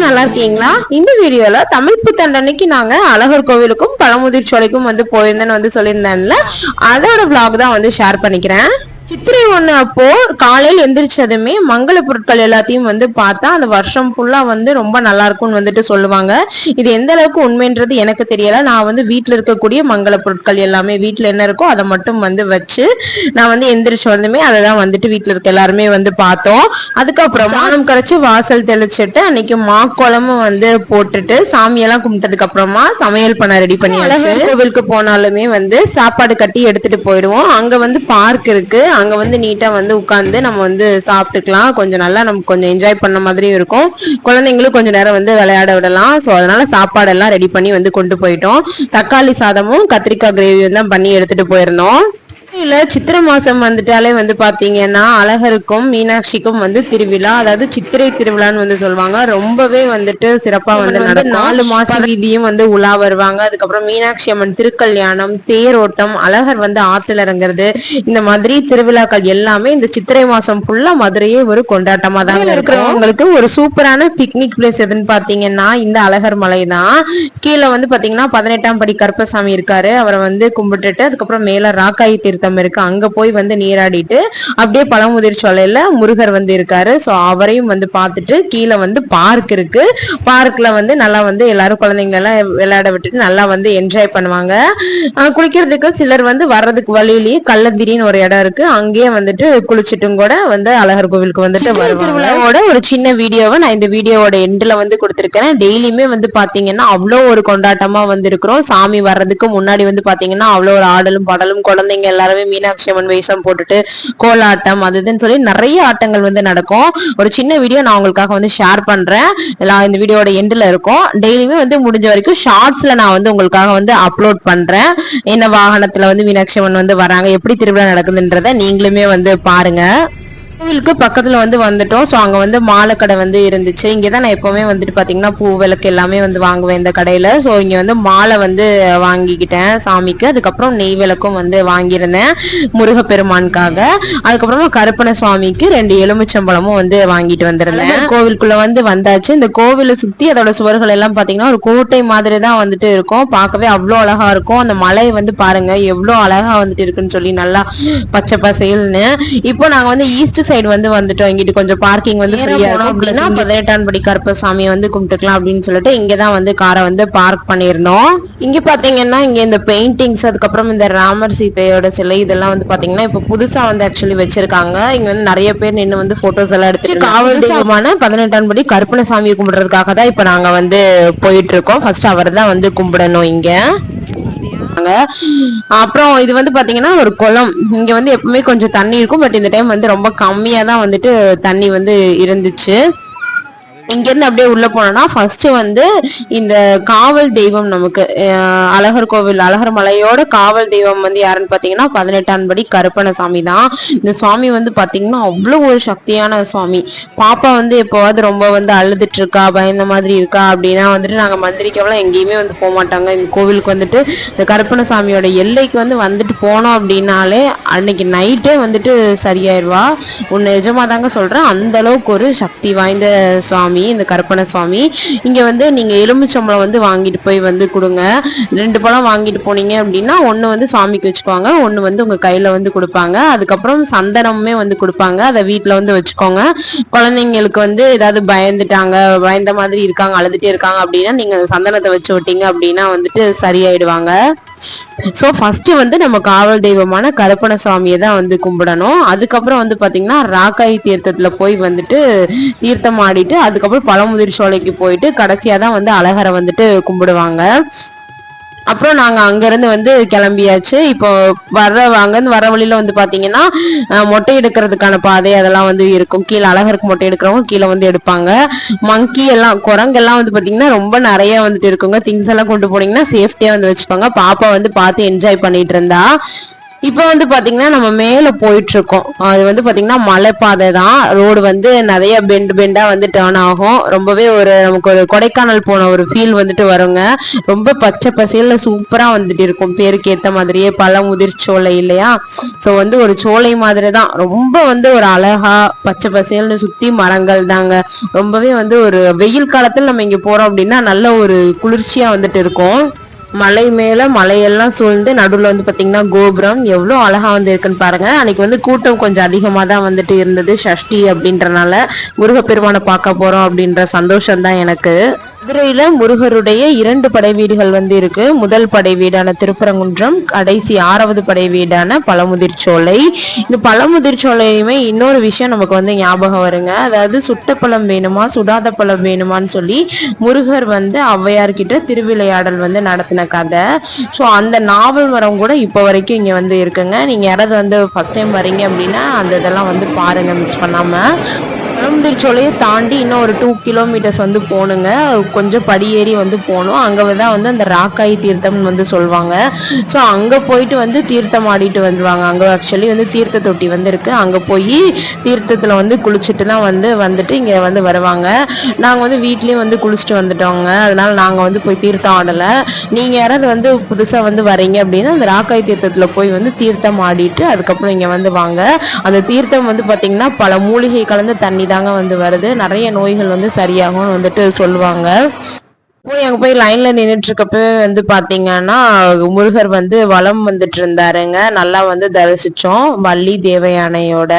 எல்லாரும் நல்லா இருக்கீங்களா இந்த வீடியோல தமிழ் புத்தண்டன்னைக்கு நாங்க அழகர் கோவிலுக்கும் பழமுதிர் சோலைக்கும் வந்து போயிருந்தேன்னு வந்து சொல்லியிருந்தேன்ல. அதோட vlog தான் வந்து ஷேர் பண்ணிக்கிறேன். சித்திரை ஒண்ணு அப்போ காலையில் எந்திரிச்சதுமே மங்கள பொருட்கள் எல்லாத்தையும் வந்து பார்த்தா அந்த வருஷம் ஃபுல்லா வந்து ரொம்ப நல்லா இருக்கும்னு வந்துட்டு சொல்லுவாங்க. இது எந்த அளவுக்கு உண்மைன்றது எனக்கு தெரியல. நான் வந்து வீட்டில் இருக்கக்கூடிய மங்கள பொருட்கள் எல்லாமே வீட்டில் என்ன இருக்கோ அதை மட்டும் வந்து வச்சு நான் வந்து எந்திரிச்சு வந்துமே அதை தான் வந்துட்டு வீட்டில் இருக்க எல்லாருமே வந்து பார்த்தோம். அதுக்கப்புறம் சாணம் கரைச்சு வாசல் தெளிச்சிட்டு அன்னைக்கு மாக்கோலமும் வந்து போட்டுட்டு சாமியெல்லாம் கும்பிட்டதுக்கு அப்புறமா சமையல் பண்ண ரெடி பண்ணி கோவிலுக்கு போனாலுமே வந்து சாப்பாடு கட்டி எடுத்துட்டு போயிடுவோம். அங்க வந்து பார்க் இருக்கு. அங்க வந்து நீட்டா வந்து உட்காந்து நம்ம வந்து சாப்பிட்டுக்கலாம். கொஞ்சம் நல்லா நமக்கு கொஞ்சம் என்ஜாய் பண்ண மாதிரியும் இருக்கும். குழந்தைங்களும் கொஞ்ச நேரம் வந்து விளையாட விடலாம். ஸோ அதனால சாப்பாடு எல்லாம் ரெடி பண்ணி வந்து கொண்டு போயிட்டோம். தக்காளி சாதமும் கத்திரிக்காய் கிரேவியும் தான் பண்ணி எடுத்துட்டு போயிருந்தோம். இல்ல சித்திரை மாசம் வந்துட்டாலே வந்து பாத்தீங்கன்னா அழகருக்கும் மீனாட்சிக்கும் வந்து திருவிழா. அதாவது சித்திரை திருவிழான்னு வந்து சொல்லுவாங்க. ரொம்பவே வந்துட்டு சிறப்பா வந்து நடக்கும். நாலு மாசம் வீதியும் வந்து உலா வருவாங்க. அதுக்கப்புறம் மீனாட்சி அம்மன் திருக்கல்யாணம் தேரோட்டம் அழகர் வந்து ஆத்துல இறங்குறது இந்த மாதிரி திருவிழாக்கள் எல்லாமே இந்த சித்திரை மாசம் ஃபுல்லா மதுரையே ஒரு கொண்டாட்டமா தாங்க இருக்கிறவங்களுக்கு ஒரு சூப்பரான பிக்னிக் பிளேஸ் எதுன்னு பாத்தீங்கன்னா இந்த அழகர் மலை தான் கீழே வந்து பாத்தீங்கன்னா பதினெட்டாம் படி கருப்பசாமி இருக்காரு. அவரை வந்து கும்பிட்டுட்டு அதுக்கப்புறம் மேல ராக்காயி தீர்த்தம் இருக்கு அங்க போய் வந்து நீராடிட்டு அப்படியே பழமுதிர் சோலையில முருகர் வந்து இருக்காரு. சோ அவரையும் வந்து பார்த்துட்டு கீழே வந்து பார்க் இருக்கு. பார்க்ல வந்து நல்லா வந்து எல்லாரும் குழந்தைங்க எல்லாம் விளையாட விட்டுட்டு நல்லா வந்து என்ஜாய் பண்ணுவாங்க. குளிக்கிறதுக்கு சிலர் வந்து வர்றதுக்கு வழியிலேயே கள்ளந்திரின்னு ஒரு இடம் இருக்கு. அங்கேயே வந்துட்டு குளிச்சிட்டும் கூட வந்து அழகர் கோவிலுக்கு வந்துட்டு வருவாங்களோட ஒரு சின்ன வீடியோவை நான் இந்த வீடியோவோட எண்ட்ல வந்து கொடுத்திருக்கிறேன் டெய்லியுமே வந்து பாத்தீங்கன்னா அவ்வளோ ஒரு கொண்டாட்டமா வந்து இருக்கிறோம் சாமி வர்றதுக்கு முன்னாடி வந்து பாத்தீங்கன்னா அவ்வளோ ஒரு ஆடலும் பாடலும் குழந்தைங்க எல்லாருமே மீனாட்சி அம்மன் வேஷம் போட்டுட்டு கோலாட்டம் அது இதுன்னு சொல்லி நிறைய ஆட்டங்கள் வந்து நடக்கும். ஒரு சின்ன வீடியோ நான் உங்களுக்காக வந்து ஷேர் பண்றேன். இந்த வீடியோட எண்ட்ல இருக்கும். டெய்லியுமே வந்து முடிஞ்ச வரைக்கும் ஷார்ட்ஸ்ல நான் வந்து உங்களுக்காக வந்து அப்லோட் பண்றேன். என்ன வாகனத்துல வந்து மீனாட்சி அம்மன் வந்து வராங்க எப்படி திருவிழா நடக்குதுன்றத நீங்களுமே வந்து பாருங்க. கோவிலுக்கு பக்கத்துல வந்து வந்துட்டோம். ஸோ அங்க வந்து மாலை கடை வந்து இருந்துச்சு. இங்க தான் நான் எப்பவுமே வந்துட்டு பாத்தீங்கன்னா பூ விளக்கு எல்லாமே வந்து வாங்குவேன் இந்த கடையில. ஸோ இங்க வந்து மாலை வந்து வாங்கிக்கிட்டேன் சாமிக்கு. அதுக்கப்புறம் நெய் விளக்கும் வந்து வாங்கியிருந்தேன் முருகப்பெருமானுக்காக. அதுக்கப்புறமா கருப்பண சுவாமிக்கு ரெண்டு எலுமிச்சம்பழமும் வந்து வாங்கிட்டு வந்திருந்தேன். கோவிலுக்குள்ள வந்து வந்தாச்சு. இந்த கோவிலை சுத்தி அதோட சுவர்கள் எல்லாம் பாத்தீங்கன்னா ஒரு கோட்டை மாதிரி தான் வந்துட்டு இருக்கும். பார்க்கவே அவ்வளோ அழகா இருக்கும். அந்த மலை வந்து பாருங்க எவ்வளோ அழகா வந்துட்டு இருக்குன்னு சொல்லி நல்லா பச்சை பசேல்னு. இப்போ நாங்க வந்து ஈஸ்ட் சைடு வந்து வந்துட்டோம். இங்கிட்டு கொஞ்சம் பார்க்கிங் வந்து ஃப்ரீயா இருக்கும். அப்படின்னா படி கருப்பசாமியை வந்து கும்பிட்டுக்கலாம் அப்படின்னு சொல்லிட்டு இங்க தான் வந்து காரை வந்து பார்க் பண்ணியிருந்தோம். இங்க பாத்தீங்கன்னா இங்க இந்த பெயிண்டிங்ஸ் அதுக்கப்புறம் இந்த ராமர் சீதையோட சிலை இதெல்லாம் வந்து பாத்தீங்கன்னா இப்ப புதுசா வந்து ஆக்சுவலி வச்சிருக்காங்க. இங்க வந்து நிறைய பேர் நின்னு வந்து போட்டோஸ் எல்லாம் எடுத்து காவல் தெய்வமான பதினெட்டாம் படி கருப்பண சாமியை கும்பிடுறதுக்காக தான் இப்ப நாங்க வந்து போயிட்டு இருக்கோம். ஃபர்ஸ்ட் அவர் தான் வந்து கும்பிடணும் இங்க. இருக்காங்க அப்புறம் இது வந்து பாத்தீங்கன்னா ஒரு குளம். இங்க வந்து எப்பவுமே கொஞ்சம் தண்ணி இருக்கும். பட் இந்த டைம் வந்து ரொம்ப கம்மியா தான் வந்துட்டு தண்ணி வந்து இருந்துச்சு. இங்கேருந்து அப்படியே உள்ள போனோம்னா ஃபர்ஸ்ட் வந்து இந்த காவல் தெய்வம் நமக்கு அழகர் கோவில் அழகர் மலையோட காவல் தெய்வம் வந்து யாருன்னு பாத்தீங்கன்னா பதினெட்டாம் படி கருப்பண சாமி தான். இந்த சுவாமி வந்து பாத்தீங்கன்னா அவ்வளோ ஒரு சக்தியான சுவாமி. பாப்பா வந்து எப்போவாது ரொம்ப வந்து அழுதுட்டு இருக்கா பயந்த மாதிரி இருக்கா அப்படின்னா வந்துட்டு நாங்க மந்திரிக்கவெல்லாம் எங்கேயுமே வந்து போக மாட்டாங்க. இந்த கோவிலுக்கு வந்துட்டு இந்த கருப்பண சாமியோட எல்லைக்கு வந்து வந்துட்டு போனோம் அப்படின்னாலே அன்னைக்கு நைட்டே வந்துட்டு சரியாயிருவா. உன்னை நிஜமா தாங்க சொல்றேன் அந்த அளவுக்கு ஒரு சக்தி வாய்ந்த சுவாமி. இந்த கருப்பண சுவாமி. இங்கே வந்து நீங்கள் எலுமிச்சம்பழம் வந்து வாங்கிட்டு போய் வந்து கொடுங்க. ரெண்டு பழம் வாங்கிட்டு போனீங்க அப்படின்னா ஒன்று வந்து சாமிக்கு வச்சுக்குவாங்க ஒன்று வந்து உங்கள் கையில் வந்து கொடுப்பாங்க. அதுக்கப்புறம் சந்தனமுமே வந்து கொடுப்பாங்க. அதை வீட்டில் வந்து வச்சுக்கோங்க. குழந்தைங்களுக்கு வந்து ஏதாவது பயந்துட்டாங்க பயந்த மாதிரி இருக்காங்க அழுதுட்டே இருக்காங்க அப்படின்னா நீங்கள் சந்தனத்தை வச்சு விட்டீங்க அப்படின்னா வந்துட்டு சரியாயிடுவாங்க. ஸோ ஃபர்ஸ்ட் வந்து நம்ம காவல் தெய்வமான கருப்பண சுவாமியை தான் வந்து கும்பிடணும். அதுக்கப்புறம் வந்து பாத்தீங்கன்னா ராக்காய் தீர்த்தத்துல போய் வந்துட்டு தீர்த்தம் ஆடிட்டு அதுக்கப்புறம் பழமுதிர் சோலைக்கு போயிட்டு கடைசியாக தான் வந்து அழகரை வந்துட்டு கும்பிடுவாங்க. அப்புறம் நாங்க அங்கேருந்து வந்து கிளம்பியாச்சு. இப்போ வர்ற அங்கிருந்து வர வழியில வந்து பார்த்தீங்கன்னா மொட்டை எடுக்கிறதுக்கான பாதை அதெல்லாம் வந்து இருக்கும். கீழே அழகருக்கு மொட்டை எடுக்கிறவங்க கீழே வந்து எடுப்பாங்க. மங்கி எல்லாம் குரங்கெல்லாம் வந்து பார்த்தீங்கன்னா ரொம்ப நிறைய வந்துட்டு இருக்குங்க. திங்ஸ் எல்லாம் கொண்டு போனீங்கன்னா சேஃப்டியாக வந்து வச்சுப்பாங்க. பாப்பா வந்து பார்த்து என்ஜாய் பண்ணிட்டு இருந்தா. இப்போ வந்து பார்த்தீங்கன்னா நம்ம மேலே போயிட்டு இருக்கோம் அது வந்து பார்த்தீங்கன்னா மலைப்பாதை தான். ரோடு வந்து நிறைய பெண்ட் பெண்டாக வந்து டேர்ன் ஆகும். ரொம்பவே ஒரு நமக்கு ஒரு கொடைக்கானல் போன ஒரு ஃபீல் வந்துட்டு வருங்க. ரொம்ப பச்சை பசேல்ல சூப்பராக வந்துட்டு இருக்கும். பேருக்கு ஏற்ற மாதிரியே பல முதிர் சோலை இல்லையா? ஸோ வந்து ஒரு சோலை மாதிரி தான். ரொம்ப வந்து ஒரு அழகா பச்சை பசேல்னு சுற்றி மரங்கள் தாங்க. ரொம்பவே வந்து ஒரு வெயில் காலத்தில் நம்ம இங்கே போகிறோம் அப்படின்னா நல்ல ஒரு குளிர்ச்சியாக வந்துட்டு இருக்கும். மலை மேல மலையெல்லாம் சூழ்ந்து நடுவில் வந்து பாத்தீங்கன்னா கோபுரம் எவ்வளோ அழகாக வந்து இருக்குன்னு பாருங்க. அன்னைக்கு வந்து கூட்டம் கொஞ்சம் அதிகமாக தான் வந்துட்டு இருந்தது. ஷஷ்டி அப்படின்றனால முருகப்பெருமானை பார்க்க போகிறோம் அப்படின்ற சந்தோஷம் தான் எனக்கு. மதுரையில முருகருடைய இரண்டு படை வீடுகள் வந்து இருக்கு. முதல் படை வீடான திருப்பரங்குன்றம் கடைசி ஆறாவது படை வீடான பழமுதிர்ச்சோலை இந்த பழமுதிர்ச்சோலையுமே இன்னொரு விஷயம் நமக்கு வந்து ஞாபகம் வருங்க. அதாவது சுட்ட பழம் வேணுமா சுடாத பழம் வேணுமான்னு சொல்லி முருகர் வந்து ஔவையார்கிட்ட திருவிளையாடல் வந்து நடத்தின கதை. ஸோ அந்த நாவல் மரம் கூட இப்போ வரைக்கும் இங்கே வந்து இருக்குங்க. நீங்கள் யாராவது வந்து ஃபர்ஸ்ட் டைம் வரீங்க அப்படின்னா அந்த இதெல்லாம் வந்து பாருங்க மிஸ் பண்ணாமல் பழமுதிர்ச்சோலையை தாண்டி இன்னும் ஒரு டூ கிலோமீட்டர்ஸ் வந்து போகணுங்க கொஞ்சம் படியேறி வந்து போகணும் அங்கே தான் வந்து அந்த ராக்காய் தீர்த்தம்னு வந்து சொல்லுவாங்க ஸோ அங்கே போயிட்டு வந்து தீர்த்தம் ஆடிட்டு வந்துடுவாங்க அங்கே ஆக்சுவலி வந்து தீர்த்த தொட்டி வந்து இருக்குது அங்கே போய் தீர்த்தத்தில் வந்து குளிச்சுட்டு தான் வந்து வந்துட்டு இங்கே வந்து வருவாங்க. நாங்கள் வந்து வீட்லேயும் வந்து குளிச்சுட்டு வந்துட்டோங்க. அதனால் நாங்கள் வந்து போய் தீர்த்தம் ஆடலை. நீங்கள் யாராவது வந்து புதுசாக வந்து வரீங்க அப்படின்னா அந்த ராக்காய் தீர்த்தத்தில் போய் வந்து தீர்த்தம் ஆடிட்டு அதுக்கப்புறம் இங்கே வந்து வாங்க. அந்த தீர்த்தம் வந்து பார்த்தீங்கன்னா பல மூலிகை கலந்த தண்ணி தாங்க வந்து வருது. நிறைய நோய்கள் வந்து சரியாகும்னு வந்துட்டு சொல்லுவாங்க. போய் அங்கே போய் லைனில் நின்றுட்டுருக்கப்பவே வந்து பார்த்தீங்கன்னா முருகர் வந்து வளம் வந்துட்டு இருந்தாருங்க. நல்லா வந்து தரிசித்தோம் வள்ளி தேவயானையோட.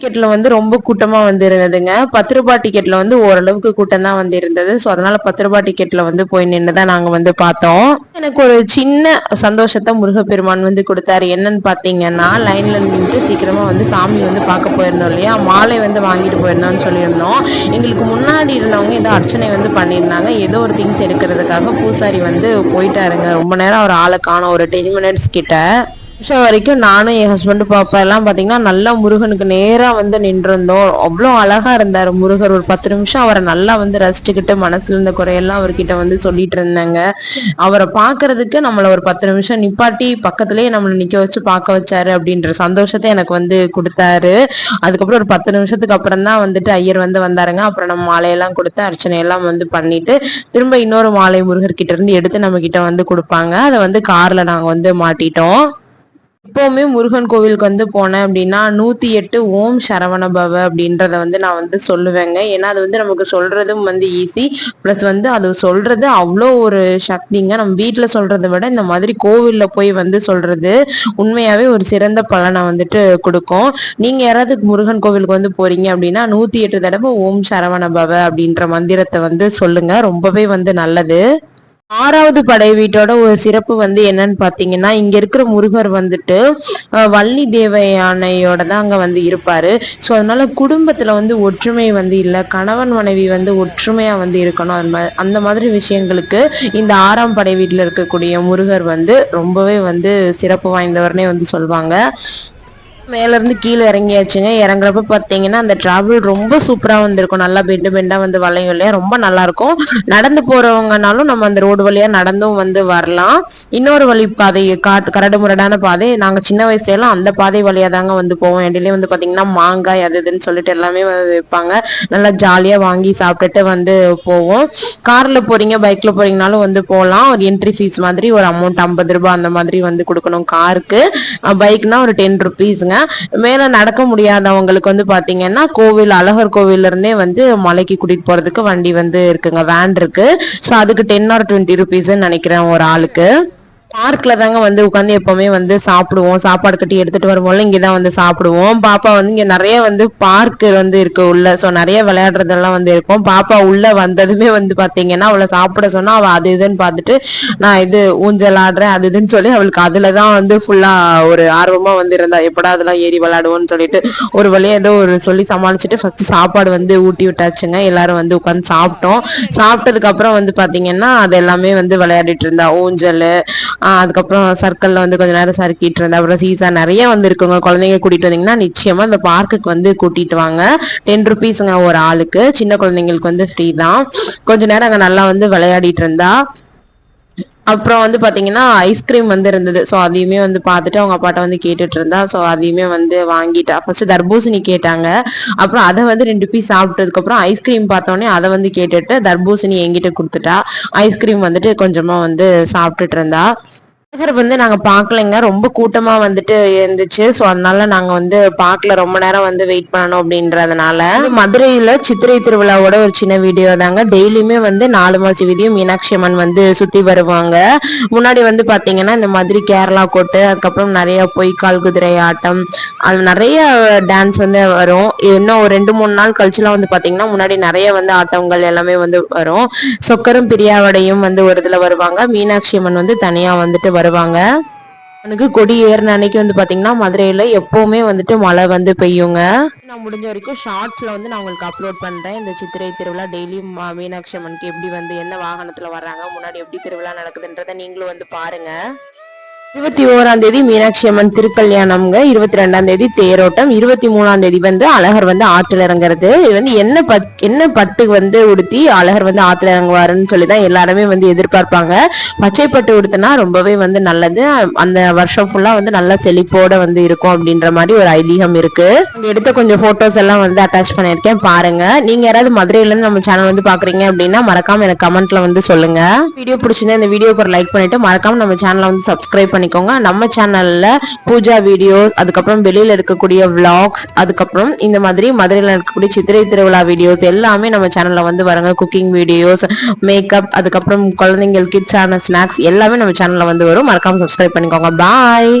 டிக்கெட்ல வந்து ரொம்ப கூட்டமா வந்து இருந்ததுங்க பத்து ரூபாய் டிக்கெட்ல வந்து ஓரளவுக்கு கூட்டம் தான் வந்து இருந்தது ஸோ அதனால பத்து ரூபாய் டிக்கெட்ல வந்து போய் நின்று தான் நாங்க வந்து பார்த்தோம். எனக்கு ஒரு சின்ன சந்தோஷத்தை முருகப்பெருமான் வந்து கொடுத்தாரு. என்னன்னு பாத்தீங்கன்னா லைன்ல நின்று சீக்கிரமா வந்து சாமி வந்து பார்க்க போயிருந்தோம் இல்லையா? மாலை வந்து வாங்கிட்டு போயிருந்தோம்னு சொல்லியிருந்தோம். எங்களுக்கு முன்னாடி இருந்தவங்க ஏதோ அர்ச்சனை வந்து பண்ணியிருந்தாங்க. ஏதோ ஒரு திங்ஸ் எடுக்கிறதுக்காக பூசாரி வந்து போயிட்டாருங்க. ரொம்ப நேரம் அவர் ஆளை காணும். ஒரு டென் மினிட்ஸ் கிட்ட. நிமிஷம் வரைக்கும் நானும் என் ஹஸ்பண்டு பாப்பா எல்லாம் பார்த்தீங்கன்னா நல்லா முருகனுக்கு நேராக வந்து நின்றுருந்தோம். அவ்வளோ அழகா இருந்தார் முருகர். ஒரு பத்து நிமிஷம் அவரை நல்லா வந்து ரசிச்சுக்கிட்டு மனசுல இருந்த குறையெல்லாம் அவர்கிட்ட வந்து சொல்லிட்டு இருந்தாங்க. அவரை பார்க்கறதுக்கு நம்மளை ஒரு பத்து நிமிஷம் நிப்பாட்டி பக்கத்துலேயே நம்மளை நிற்க வச்சு பார்க்க வச்சாரு அப்படின்ற சந்தோஷத்தை எனக்கு வந்து கொடுத்தாரு. அதுக்கப்புறம் ஒரு பத்து நிமிஷத்துக்கு அப்புறம் தான் வந்துட்டு ஐயர் வந்து வந்தாருங்க. அப்புறம் நம்ம மாலையெல்லாம் கொடுத்து அர்ச்சனையெல்லாம் வந்து பண்ணிட்டு திரும்ப இன்னொரு மாலை முருகர் கிட்ட இருந்து எடுத்து நம்ம கிட்ட வந்து கொடுப்பாங்க. அதை வந்து கார்ல நாங்கள் வந்து மாட்டிட்டோம். எப்போவுமே முருகன் கோவிலுக்கு வந்து போனேன் அப்படின்னா நூத்தி எட்டு ஓம் சரவண பவ அப்படின்றத வந்து நான் வந்து சொல்லுவேங்க. ஏன்னா அது வந்து நமக்கு சொல்றதும் வந்து ஈஸி ப்ளஸ் வந்து அது சொல்றது அவ்வளோ ஒரு சக்திங்க. நம்ம வீட்டில் சொல்கிறத விட இந்த மாதிரி கோவிலில் போய் வந்து சொல்றது உண்மையாவே ஒரு சிறந்த பலனை வந்துட்டு கொடுக்கும். நீங்க யாராவது முருகன் கோவிலுக்கு வந்து போறீங்க அப்படின்னா நூத்தி எட்டு தடவை ஓம் சரவண பவ அப்படின்ற மந்திரத்தை வந்து சொல்லுங்க. ரொம்பவே வந்து நல்லது. ஆறாவது படை வீட்டோட ஒரு சிறப்பு வந்து என்னன்னு பாத்தீங்கன்னா இங்க இருக்கிற முருகர் வந்துட்டு வள்ளி தேவயானையோட தான் அங்க வந்து இருப்பாரு. ஸோ அதனால குடும்பத்துல வந்து ஒற்றுமை வந்து இல்லை கணவன் மனைவி வந்து ஒற்றுமையா வந்து இருக்கணும். அந்த மாதிரி விஷயங்களுக்கு இந்த ஆறாம் படை வீட்டில் இருக்கக்கூடிய முருகர் வந்து ரொம்பவே வந்து சிறப்பு வாய்ந்தவர்னே வந்து சொல்லுவாங்க மேலேருந்து கீழே இறங்கியாச்சுங்க. இறங்குறப்ப பார்த்தீங்கன்னா அந்த ட்ராவல் ரொம்ப சூப்பராக வந்திருக்கும். நல்லா பெண்டு பெண்டாக வந்து வளையும் இல்லையா? ரொம்ப நல்லாயிருக்கும் நடந்து போகிறவங்கனாலும் நம்ம அந்த ரோடு வழியாக நடந்தும் வந்து வரலாம். இன்னொரு வழி பாதை காட்டு கரடு முரடான பாதை. நாங்கள் சின்ன வயசுலலாம் அந்த பாதை வழியாக தாங்க வந்து போவோம். இடையிலே வந்து பார்த்தீங்கன்னா மாங்காய் அது இதுன்னு சொல்லிட்டு எல்லாமே வைப்பாங்க. நல்லா ஜாலியாக வாங்கி சாப்பிட்டுட்டு வந்து போவோம். காரில் போகிறீங்க பைக்கில் போகிறீங்கனாலும் வந்து போகலாம் ஒரு என்ட்ரி ஃபீஸ் மாதிரி ஒரு அமௌண்ட் ஐம்பது ரூபாய் அந்த மாதிரி வந்து கொடுக்கணும் காருக்கு பைக்னா ஒரு டென் ருபீஸுங்க மேல நடக்க முடியாதவங்களுக்கு வந்து பாத்தீங்கன்னா கோவில் அழகர் கோவில்ல இருந்தே வந்து மலைக்கு கூட்டிட்டு போறதுக்கு வண்டி வந்து இருக்குங்க வேன் இருக்கு. ஸோ அதுக்கு டென் ஆர் டுவெண்ட்டி ருபீஸ் நினைக்கிறேன் ஒரு ஆளுக்கு. பார்க்ல தாங்க வந்து உட்காந்து எப்பவுமே வந்து சாப்பிடுவோம். சாப்பாடு கட்டி எடுத்துட்டு வரும்போது இங்கதான் வந்து சாப்பிடுவோம். பாப்பா வந்து இங்க நிறைய வந்து பார்க் வந்து இருக்கு உள்ள. சோ நிறைய விளையாடுறதெல்லாம் வந்து இருக்கும். பாப்பா உள்ள வந்ததுமே வந்து பாத்தீங்கன்னா அவளை சாப்பிட சொன்னா அவ அது இதுன்னு பார்த்துட்டு நான் இது ஊஞ்சல் ஆடுறேன் அது இதுன்னு சொல்லி அவளுக்கு அதுலதான் வந்து ஃபுல்லா ஒரு ஆர்வமா வந்து இருந்தா எப்படா அதெல்லாம் ஏறி விளையாடுவோம்னு சொல்லிட்டு ஒரு வழியா ஏதோ ஒரு சொல்லி சமாளிச்சுட்டு ஃபர்ஸ்ட் சாப்பாடு வந்து ஊட்டி விட்டாச்சுங்க. எல்லாரும் வந்து உட்காந்து சாப்பிட்டோம். சாப்பிட்டதுக்கு அப்புறம் வந்து பாத்தீங்கன்னா அது எல்லாமே வந்து விளையாடிட்டு இருந்தா. ஊஞ்சல் அதுக்கப்புறம் சர்க்கிள்ல வந்து கொஞ்ச நேரம் சறுக்கிட்டு இருந்தேன். அப்புறம் சீசா நிறைய வந்து இருக்குங்க குழந்தைங்க கூட்டிட்டு வந்தீங்கன்னா நிச்சயமா இந்த பார்க்குக்கு வந்து கூட்டிட்டு வாங்க. டென் ருபீஸுங்க ஒரு ஆளுக்கு. சின்ன குழந்தைங்களுக்கு வந்து ஃப்ரீ தான். கொஞ்ச நேரம் அங்கே நல்லா வந்து விளையாடிட்டு இருந்தா. அப்புறம் வந்து பாத்தீங்கன்னா ஐஸ்கிரீம் வந்து இருந்தது. ஸோ அதையுமே வந்து பார்த்துட்டு அவங்க அப்பாட்ட வந்து கேட்டுட்டு இருந்தா. ஸோ அதையுமே வந்து வாங்கிட்டா. ஃபர்ஸ்ட் தர்பூசணி கேட்டாங்க. அப்புறம் அதை வந்து ரெண்டு பீஸ் சாப்பிட்டதுக்கு அப்புறம் ஐஸ்கிரீம் பார்த்தோன்னே அதை வந்து கேட்டுட்டு தர்பூசணி எங்கிட்ட கொடுத்துட்டா. ஐஸ்கிரீம் வந்துட்டு கொஞ்சமா வந்து சாப்பிட்டுட்டு இருந்தா. நகர் வந்து நாங்க பாக்கலைங்க. ரொம்ப கூட்டமா வந்துட்டு இருந்துச்சு. ஸோ அதனால நாங்க வந்து பார்க்கல ரொம்ப நேரம் வந்து வெயிட் பண்ணணும் அப்படின்றதுனால. மதுரையில சித்திரை திருவிழாவோட ஒரு சின்ன வீடியோ தாங்க. டெய்லியுமே வந்து நாலு மாசி வீதியும் மீனாட்சி அம்மன் வந்து சுத்தி வருவாங்க. முன்னாடி வந்து பாத்தீங்கன்னா இந்த மாதிரி கேரளா கோட்டு அதுக்கப்புறம் நிறைய பொய்க்கால் குதிரை ஆட்டம் அது நிறைய டான்ஸ் வந்து வரும். இன்னும் ஒரு ரெண்டு மூணு நாள் கழிச்சுலாம் வந்து பாத்தீங்கன்னா முன்னாடி நிறைய வந்து ஆட்டங்கள் எல்லாமே வந்து வரும். சொக்கரும் பிரியாவடையும் வந்து ஒரு இதுல வருவாங்க. மீனாட்சி அம்மன் வந்து தனியா வந்துட்டு வருவாங்க. எனக்கு கொடி ஏறின அன்னைக்கு வந்து பாத்தீங்கன்னா மதுரையில எப்பவுமே வந்துட்டு மழை வந்து பெய்யுங்க. நான் முடிஞ்ச வரைக்கும் ஷார்ட்ஸ்ல வந்து நான் உங்களுக்கு அப்லோட் பண்றேன். இந்த சித்திரை திருவிழா டெய்லி மீனாட்சி அம்மனுக்கு எப்படி வந்து என்ன வாகனத்துல வர்றாங்க முன்னாடி எப்படி திருவிழா நடக்குதுன்றத நீங்களும் வந்து பாருங்க. இருபத்தி ஓராம் தேதி மீனாட்சி அம்மன் திருக்கல்யாணம்ங்க. இருபத்தி ரெண்டாம் தேதி தேரோட்டம். இருபத்தி மூணாம் தேதி வந்து அழகர் வந்து ஆற்றுல இறங்குறது. இது வந்து என்ன பட் என்ன பட்டு வந்து உடுத்தி அழகர் வந்து ஆற்றுல இறங்குவாருன்னு சொல்லி தான் எல்லாருமே வந்து எதிர்பார்ப்பாங்க. பச்சை பட்டு உடுத்தினா ரொம்பவே வந்து நல்லது. அந்த வருஷம் ஃபுல்லா வந்து நல்ல செழிப்போட வந்து இருக்கும் அப்படின்ற மாதிரி ஒரு ஐதீகம் இருக்கு. எடுத்த கொஞ்சம் போட்டோஸ் எல்லாம் வந்து அட்டாச் பண்ணியிருக்கேன். பாருங்க. நீங்க யாராவது மதுரையில இருந்து நம்ம சேனல் வந்து பாக்குறீங்க அப்படின்னா மறக்காம எனக்கு கமெண்ட்ல வந்து சொல்லுங்க. வீடியோ பிடிச்சிருந்தா இந்த வீடியோக்கு ஒரு லைக் பண்ணிட்டு மறக்காம நம்ம சேனலை வந்து சப்ஸ்கிரைப் பண்ணிக்கோங்க. நம்ம சேனல்ல பூஜா வீடியோஸ் அதுக்கப்புறம் வெளியில இருக்கக்கூடிய விளாக்ஸ் அதுக்கப்புறம் இந்த மாதிரி மதுரையில் இருக்கக்கூடிய சித்திரை திருவிழா வீடியோஸ் எல்லாமே நம்ம சேனல்ல வந்து வராங்க. குக்கிங் வீடியோஸ் மேக்கப் அதுக்கப்புறம் குழந்தைங்கள் கிட்ஸ் ஆன ஸ்நாக்ஸ் எல்லாமே நம்ம சேனல்ல வந்து வரும். மறக்காம சப்ஸ்கிரைப் பண்ணிக்கோங்க. பாய்